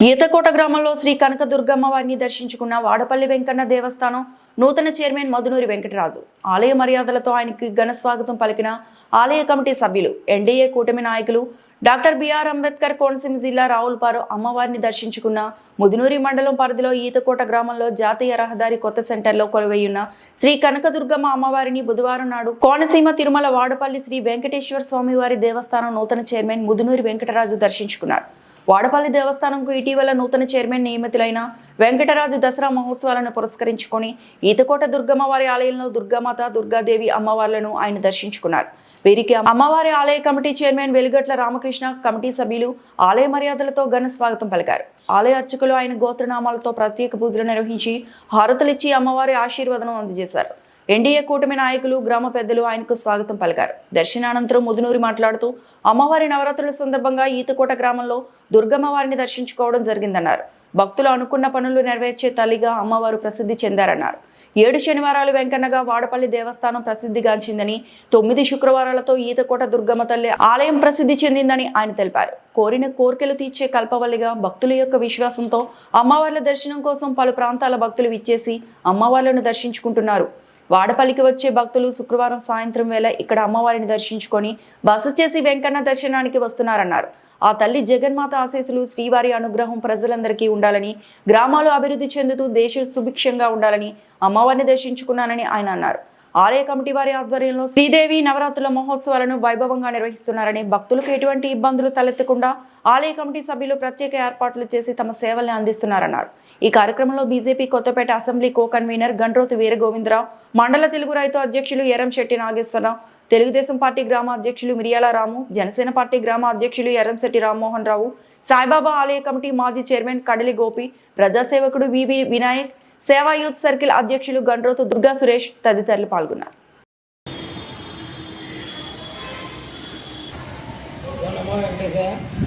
ఈతకోట గ్రామంలో శ్రీ కనకదుర్గమ్మ వారిని దర్శించుకున్న వాడపల్లి వెంకన్న దేవస్థానం నూతన చైర్మన్ మధునూరి వెంకటరాజు. ఆలయ మర్యాదలతో ఆయనకి ఘన స్వాగతం పలికిన ఆలయ కమిటీ సభ్యులు ఎన్డీఏ కూటమి నాయకులు డాక్టర్ బిఆర్ అంబేద్కర్ కోనసీమ జిల్లా రావులపారు అమ్మవారిని దర్శించుకున్న ముదునూరి మండలం పరిధిలో ఈతకోట గ్రామంలో జాతీయ రహదారి కొత్త సెంటర్లో కొలువైయున్న శ్రీ కనకదుర్గమ్మ అమ్మవారిని బుధవారం నాడు కోనసీమ తిరుమల వాడపల్లి శ్రీ వెంకటేశ్వర స్వామివారి దేవస్థానం నూతన చైర్మన్ ముదునూరి వెంకటరాజు దర్శించుకున్నారు. వాడపల్లి దేవస్థానంకు ఇటీవల నూతన చైర్మన్ నియమితులైన వెంకటరాజు దసరా మహోత్సవాలను పురస్కరించుకొని ఈతకోట దుర్గమ్మ వారి ఆలయంలో దుర్గామాత దుర్గాదేవి అమ్మవార్లను ఆయన దర్శించుకున్నారు. వీరికి అమ్మవారి ఆలయ committee chairman Velugatla Ramakrishna committee సభ్యులు ఆలయ మర్యాదలతో ఘన స్వాగతం పలికారు. ఆలయ అర్చకులు ఆయన గోత్రనామాలతో ప్రత్యేక పూజలు నిర్వహించి హారతులిచ్చి అమ్మవారి ఆశీర్వాదం అందజేశారు. ఎన్డీఏ కూటమి నాయకులు గ్రామ పెద్దలు ఆయనకు స్వాగతం పలికారు. దర్శనానంతరం ముదునూరి మాట్లాడుతూ అమ్మవారి నవరాత్రుల సందర్భంగా ఈతకోట గ్రామంలో దుర్గమ్మ వారిని దర్శించుకోవడం జరిగిందన్నారు. భక్తులు అనుకున్న పనులు నెరవేర్చే తల్లిగా అమ్మవారు ప్రసిద్ధి చెందారన్నారు. ఏడు శనివారాలు వెంకన్నగా వాడపల్లి దేవస్థానం ప్రసిద్ధిగాంచిందని తొమ్మిది శుక్రవారాలతో ఈతకోట దుర్గమ్మ తల్లి ఆలయం ప్రసిద్ధి చెందిందని ఆయన తెలిపారు. కోరిన కోరికలు తీర్చే కల్పవల్లిగా భక్తుల యొక్క విశ్వాసంతో అమ్మవార్ల దర్శనం కోసం పలు ప్రాంతాల భక్తులు విచ్చేసి అమ్మవార్లను దర్శించుకుంటున్నారు. వాడపల్లికి వచ్చే భక్తులు శుక్రవారం సాయంత్రం వేళ ఇక్కడ అమ్మవారిని దర్శించుకొని బస చేసి వెంకన్న దర్శనానికి వస్తున్నారన్నారు. ఆ తల్లి జగన్మాత ఆశీస్సులు శ్రీవారి అనుగ్రహం ప్రజలందరికీ ఉండాలని గ్రామాలు అభివృద్ధి చెందుతూ దేశం సుభిక్షంగా ఉండాలని అమ్మవారిని దర్శించుకున్నానని ఆయన అన్నారు. ఆలయ కమిటీ వారి ఆధ్వర్యంలో శ్రీదేవి నవరాత్రుల మహోత్సవాలను వైభవంగా నిర్వహిస్తున్నారని భక్తులకు ఎటువంటి ఇబ్బందులు తలెత్తకుండా ఆలయ కమిటీ సభ్యులు ప్రత్యేక ఏర్పాట్లు చేసి తమ సేవల్ని అందిస్తున్నారన్నారు. ఈ కార్యక్రమంలో BJP Kothapeta assembly co convener Gandrothu Veeragovindarao మండల తెలుగు రైతు అధ్యక్షులు ఎర్రంశెట్టి నాగేశ్వరరావు తెలుగుదేశం పార్టీ గ్రామ అధ్యక్షులు మిరియాల రాము జనసేన పార్టీ గ్రామ అధ్యక్షులు ఎర్రంశెట్టి రామ్మోహన్ రావు సాయిబాబా ఆలయ కమిటీ మాజీ చైర్మన్ కడలి గోపి ప్రజాసేవకుడు వివి వినాయక్ సేవా యూత్ సర్కిల్ అధ్యక్షులు గండ్రోతు దుర్గా సురేష్ తదితరులు పాల్గొన్నారు.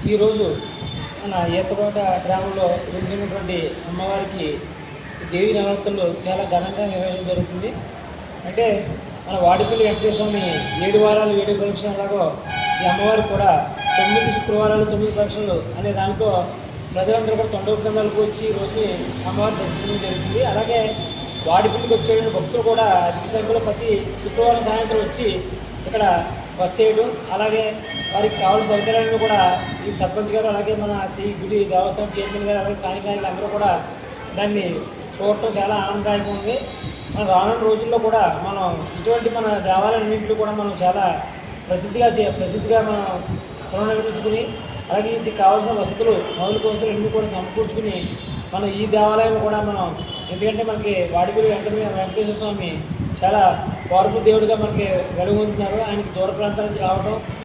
ఈరోజు మన ఈతకోట గ్రామంలో వెలిసినటువంటి అమ్మవారికి దేవి నవరాత్రులు చాలా ఘనంగా నిర్వహించడం జరుగుతుంది. అంటే మన వాడిపల్లి వెంకటేశ్వర ఏడు వారాలు ఏడు పరీక్షలాగో ఈ అమ్మవారికి కూడా తొమ్మిది శుక్రవారాలు తొమ్మిది పరీక్షలు అనే దానితో ప్రజలందరూ కూడా తొండ వచ్చి ఈ రోజుని అమ్మవారి దర్శించడం జరుగుతుంది. అలాగే వాడిపల్లికి వచ్చేటువంటి భక్తులు కూడా అధిక సంఖ్యలో ప్రతి శుక్రవారం సాయంత్రం వచ్చి ఇక్కడ బస్ చేయడం. అలాగే వారికి కావాల్సిన సౌకర్యాలను కూడా ఈ సర్పంచ్ గారు అలాగే మన ఈ గుడి దేవస్థానం చైర్మన్ గారు అలాగే స్థానిక నాయకులు అందరూ కూడా దాన్ని చూడటం చాలా ఆనందదాయకంగా ఉంది. మన రానున్న రోజుల్లో కూడా మనం ఇటువంటి మన దేవాలయాలన్నింటినీ కూడా మనం చాలా ప్రసిద్ధిగా చే ప్రసిద్ధిగా మనం పునర్నిర్మించుకుని అలాగే ఇంటికి కావాల్సిన వసతులు మౌలిక వసతులు అన్నీ కూడా సమకూర్చుకుని మన ఈ దేవాలయాలు కూడా మనం ఎందుకంటే మనకి వాడిపల్లి వెంకట వెంకటేశ్వర స్వామి చాలా పవర్ఫుల్ దేవుడిగా మనకి వెలుగొందుతున్నారు ఆయనకి దూర ప్రాంతాల నుంచి రావడం